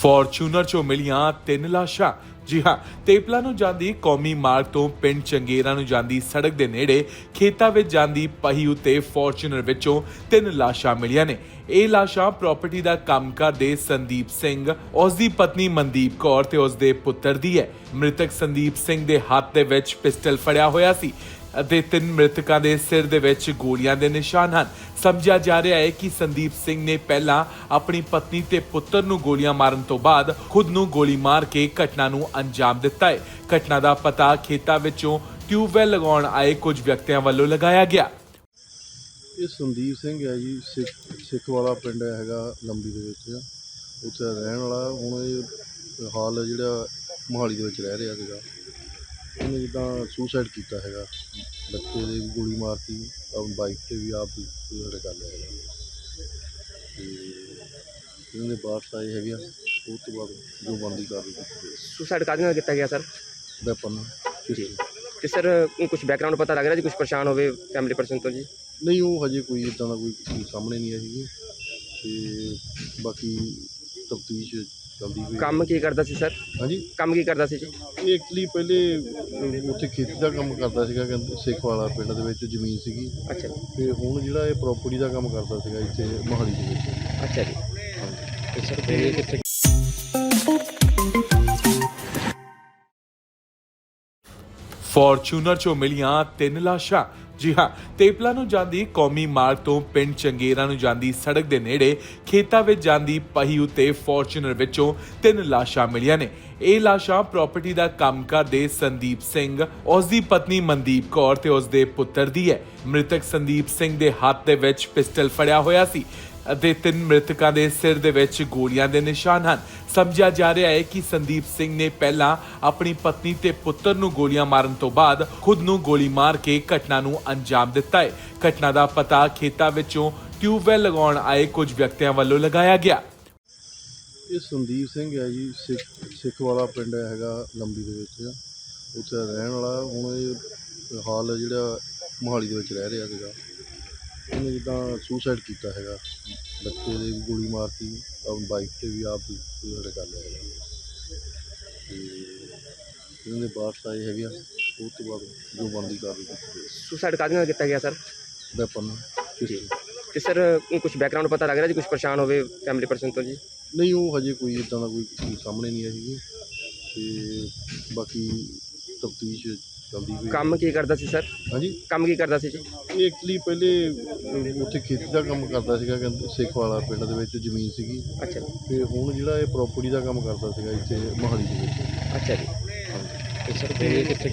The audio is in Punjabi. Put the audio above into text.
ਫੋਰਚੂਨਰ ਚੋਂ ਮਿਲੀਆਂ ਤਿੰਨ ਲਾਸ਼ਾਂ। ਜੀ ਹਾਂ, ਤੇਪਲਾ ਨੂੰ ਜਾਂਦੀ ਕੌਮੀ ਮਾਰਗ ਤੋਂ ਪਿੰਡ ਚੰਗੇਰਾ ਨੂੰ ਜਾਂਦੀ ਸੜਕ ਦੇ ਨੇੜੇ, ਖੇਤਾਂ ਵਿੱਚ ਜਾਂਦੀ ਪਹੀ ਉਤੇ ਫੋਰਚੂਨਰ ਵਿੱਚੋਂ ਤਿੰਨ ਲਾਸ਼ਾਂ ਮਿਲੀਆਂ ਨੇ। ਇਹ ਲਾਸ਼ਾਂ ਪ੍ਰਾਪਰਟੀ ਦਾ ਕੰਮ ਕਰਦੇ ਸੰਦੀਪ ਸਿੰਘ ਉਸ ਦੀ ਪਤਨੀ ਮਨਦੀਪ ਕੌਰ ਤੇ ਉਸ ਦੇ ਪੁੱਤਰ ਦੀ ਹੈ। ਮ੍ਰਿਤਕ ਸੰਦੀਪ ਸਿੰਘ ਦੇ ਹੱਥ ਦੇ ਵਿੱਚ ਪਿਸਟਲ ਫੜਿਆ ਹੋਇਆ ਸੀ। ਅਤੇ ਤਿੰਨ ਮ੍ਰਿਤਕਾਂ ਦੇ ਸਿਰ ਦੇ ਵਿੱਚ ਗੋਲੀਆਂ ਦੇ ਨਿਸ਼ਾਨ ਹਨ। ਸਮਝਿਆ ਜਾ ਰਿਹਾ ਹੈ ਕਿ ਸੰਦੀਪ ਸਿੰਘ ਨੇ ਪਹਿਲਾਂ ਆਪਣੀ ਪਤਨੀ ਤੇ ਪੁੱਤਰ ਨੂੰ ਗੋਲੀਆਂ ਮਾਰਨ ਤੋਂ ਬਾਅਦ ਖੁਦ ਨੂੰ ਗੋਲੀ ਮਾਰ ਕੇ ਘਟਨਾ ਨੂੰ ਅੰਜਾਮ ਦਿੱਤਾ ਹੈ। ਘਟਨਾ ਦਾ ਪਤਾ ਖੇਤਾਂ ਵਿੱਚੋਂ ਟਿਊਬਵੈਲ ਲਗਾਉਣ ਆਏ ਕੁਝ ਵਿਅਕਤੀਆਂ ਵੱਲੋਂ ਲਗਾਇਆ ਗਿਆ। ਇਹ ਸੰਦੀਪ ਸਿੰਘ ਹੈ ਜੀ, ਸਿੱਖ ਸਿੱਖ ਵਾਲਾ ਪਿੰਡ ਹੈਗਾ ਲੰਬੀ ਦੇ ਵਿੱਚ। ਉੱਥੇ ਰਹਿਣ ਵਾਲਾ, ਹੁਣ ਇਹ ਹਾਲ ਜਿਹੜਾ ਮੋਹਾਲੀ ਦੇ ਵਿੱਚ ਰਹਿ ਰਿਹਾ ਸੀਗਾ। ਉਹਨੇ ਜਿੱਦਾਂ ਸੁਸਾਈਡ ਕੀਤਾ ਹੈਗਾ। ਬੱਚੇ ਦੇ ਵੀ ਗੋਲੀ ਮਾਰਤੀ ਆਪਣੀ ਬਾਈਕ ਤੇ ਵੀ ਆਪ ਸੁਸਾਈਡ ਕਰ ਲਿਆ ਹੈਗਾ। ਤੇ ਇਹਨਾਂ ਦੇ ਬਾਅਦ ਆਏ ਹੈਗੇ ਆ ਉਸ ਤੋਂ ਬਾਅਦ ਜੋ ਬਣਦੀ ਕਾਰਵਾਈ ਕੀਤੀ ਸੁਸਾਈਡ ਕਾਹਦੇ ਨਾਲ ਕੀਤਾ ਗਿਆ ਸਰ ਵੈਪਨ ਜੀ। ਤੇ ਸਰ ਕੁਝ ਬੈਕਗ੍ਰਾਉਂਡ ਪਤਾ ਲੱਗ ਰਿਹਾ ਜੀ ਕੁਝ ਪਰੇਸ਼ਾਨ ਹੋਵੇ ਫੈਮਿਲੀ ਪਰਸਨ ਤੋਂ ਜੀ? ਨਹੀਂ ਉਹ ਹਜੇ ਕੋਈ ਇਦਾਂ ਦਾ ਕੋਈ ਸਾਹਮਣੇ ਨਹੀਂ ਆਈ ਹੈਗੀ ਤੇ ਬਾਕੀ ਤਫਤੀਸ਼ ਚੱਲਦੀ ਹੋਈ ਕੰਮ ਕੀ ਕਰਦਾ ਸੀ ਸਰ? ਹਾਂਜੀ। ਕੰਮ ਕੀ ਕਰਦਾ ਸੀ ਜੀ? ਇਹ ਐਕਚੁਅਲੀ ਪਹਿਲੇ ਅਹ, ਉੱਥੇ ਖੇਤੀ ਦਾ ਕੰਮ ਕਰਦਾ ਸੀਗਾ ਕਹਿੰਦੇ ਸਿੱਖ ਵਾਲਾ ਪਿੰਡ ਦੇ ਵਿੱਚ ਜ਼ਮੀਨ ਸੀਗੀ। ਅੱਛਾ ਜੀ। ਤੇ ਹੁਣ ਜਿਹੜਾ ਇਹ ਪ੍ਰਾਪਰਟੀ ਦਾ ਕੰਮ ਕਰਦਾ ਸੀਗਾ ਇੱਥੇ ਮੋਹਾਲੀ ਦੇ ਵਿੱਚ। ਅੱਛਾ ਜੀ। ਤੇ ਸਰ ਤੇ ਕਿੱਥੇ ਫੋਰਚੂਨਰ ਚੋਂ ਮਿਲੀਆਂ ਤਿੰਨ ਲਾਸ਼ਾਂ। ਜੀ ਹਾਂ, ਤੇਪਲਾ ਨੂੰ ਜਾਂਦੀ ਕੌਮੀ ਮਾਰਗ ਤੋਂ ਪਿੰਡ ਚੰਗੇਰਾ ਨੂੰ ਜਾਂਦੀ ਸੜਕ ਦੇ ਨੇੜੇ, ਖੇਤਾਂ ਵਿੱਚ ਜਾਂਦੀ ਪਹੀ ਉਤੇ ਫੋਰਚੂਨਰ ਵਿੱਚੋਂ ਤਿੰਨ ਲਾਸ਼ਾਂ ਮਿਲੀਆਂ ਨੇ। ਇਹ ਲਾਸ਼ਾਂ ਪ੍ਰਾਪਰਟੀ ਦਾ ਕੰਮ ਕਰਦੇ ਸੰਦੀਪ ਸਿੰਘ ਉਸ ਦੀ ਪਤਨੀ ਮਨਦੀਪ ਕੌਰ ਤੇ ਉਸ ਦੇ ਪੁੱਤਰ ਦੀ ਹੈ। ਮ੍ਰਿਤਕ ਸੰਦੀਪ ਸਿੰਘ ਦੇ ਹੱਥ ਦੇ ਵਿੱਚ ਪਿਸਟਲ ਫੜਿਆ ਹੋਇਆ ਸੀ ਅਤੇ ਤਿੰਨ ਮ੍ਰਿਤਕਾਂ ਦੇ ਸਿਰ ਦੇ ਵਿੱਚ ਗੋਲੀਆਂ ਦੇ ਨਿਸ਼ਾਨ ਹਨ। ਸਮਝਿਆ ਜਾ ਰਿਹਾ ਹੈ ਕਿ ਸੰਦੀਪ ਸਿੰਘ ਨੇ ਪਹਿਲਾਂ ਆਪਣੀ ਪਤਨੀ ਤੇ ਪੁੱਤਰ ਨੂੰ ਗੋਲੀਆਂ ਮਾਰਨ ਤੋਂ ਬਾਅਦ ਖੁਦ ਨੂੰ ਗੋਲੀ ਮਾਰ ਕੇ ਘਟਨਾ ਨੂੰ ਅੰਜਾਮ ਦਿੱਤਾ ਹੈ। ਘਟਨਾ ਦਾ ਪਤਾ ਖੇਤਾਂ ਵਿੱਚੋਂ ਟਿਊਬਵੈਲ ਲਗਾਉਣ ਆਏ ਕੁਝ ਵਿਅਕਤੀਆਂ ਵੱਲੋਂ ਲਗਾਇਆ ਗਿਆ। ਇਹ ਸੰਦੀਪ ਸਿੰਘ ਹੈ ਜੀ, ਸਿੱਖ ਸਿੱਖ ਵਾਲਾ ਪਿੰਡ ਹੈਗਾ ਲੰਬੀ ਦੇ ਵਿੱਚ। ਉੱਥੇ ਰਹਿਣ ਵਾਲਾ, ਹੁਣ ਇਹ ਹਾਲ ਜਿਹੜਾ ਮੋਹਾਲੀ ਦੇ ਵਿੱਚ ਰਹਿ ਰਿਹਾ ਸੀਗਾ। ਉਹਨੇ ਜਿੱਦਾਂ ਸੁਸਾਈਡ ਕੀਤਾ ਹੈਗਾ। ਬੱਚੇ ਦੇ ਵੀ ਗੋਲੀ ਮਾਰਤੀ ਆਪਣੀ ਬਾਈਕ ਤੇ ਵੀ ਆਪ ਸੁਸਾਈਡ ਕਰ ਲਿਆ ਹੈਗਾ। ਤੇ ਇਹਨਾਂ ਦੇ ਬਾਅਦ ਆਏ ਹੈਗੇ ਆ ਉਸ ਤੋਂ ਬਾਅਦ ਜੋ ਬਣਦੀ ਕਾਰਵਾਈ ਕੀਤੀ ਸੁਸਾਈਡ ਕਾਹਦੇ ਨਾਲ ਕੀਤਾ ਗਿਆ ਸਰ ਵੈਪਨ ਜੀ। ਤੇ ਸਰ ਕੁਝ ਬੈਕਗ੍ਰਾਉਂਡ ਪਤਾ ਲੱਗ ਰਿਹਾ ਜੀ ਕੁਝ ਪਰੇਸ਼ਾਨ ਹੋਵੇ ਫੈਮਿਲੀ ਪਰਸਨ ਤੋਂ ਜੀ? ਨਹੀਂ ਉਹ ਹਜੇ ਕੋਈ ਇਦਾਂ ਦਾ ਕੋਈ ਸਾਹਮਣੇ ਨਹੀਂ ਆਈ ਹੈਗੀ ਤੇ ਬਾਕੀ ਤਫਤੀਸ਼ ਚੱਲਦੀ ਹੋਈ ਕੰਮ ਕੀ ਕਰਦਾ ਸੀ ਸਰ? ਹਾਂਜੀ। ਕੰਮ ਕੀ ਕਰਦਾ ਸੀ ਜੀ? ਇਹ ਐਕਚੁਅਲੀ ਪਹਿਲੇ ਅਹ, ਉੱਥੇ ਖੇਤੀ ਦਾ ਕੰਮ ਕਰਦਾ ਸੀਗਾ ਕਹਿੰਦੇ ਸਿੱਖ ਵਾਲਾ ਪਿੰਡ ਦੇ ਵਿੱਚ ਜ਼ਮੀਨ ਸੀਗੀ। ਅੱਛਾ ਜੀ। ਤੇ ਹੁਣ ਜਿਹੜਾ ਇਹ ਪ੍ਰਾਪਰਟੀ ਦਾ ਕੰਮ ਕਰਦਾ ਸੀਗਾ ਇੱਥੇ ਮੋਹਾਲੀ ਦੇ ਵਿੱਚ। ਅੱਛਾ ਜੀ। ਤੇ ਸਰ ਤੇ ਕਿੱਥੇ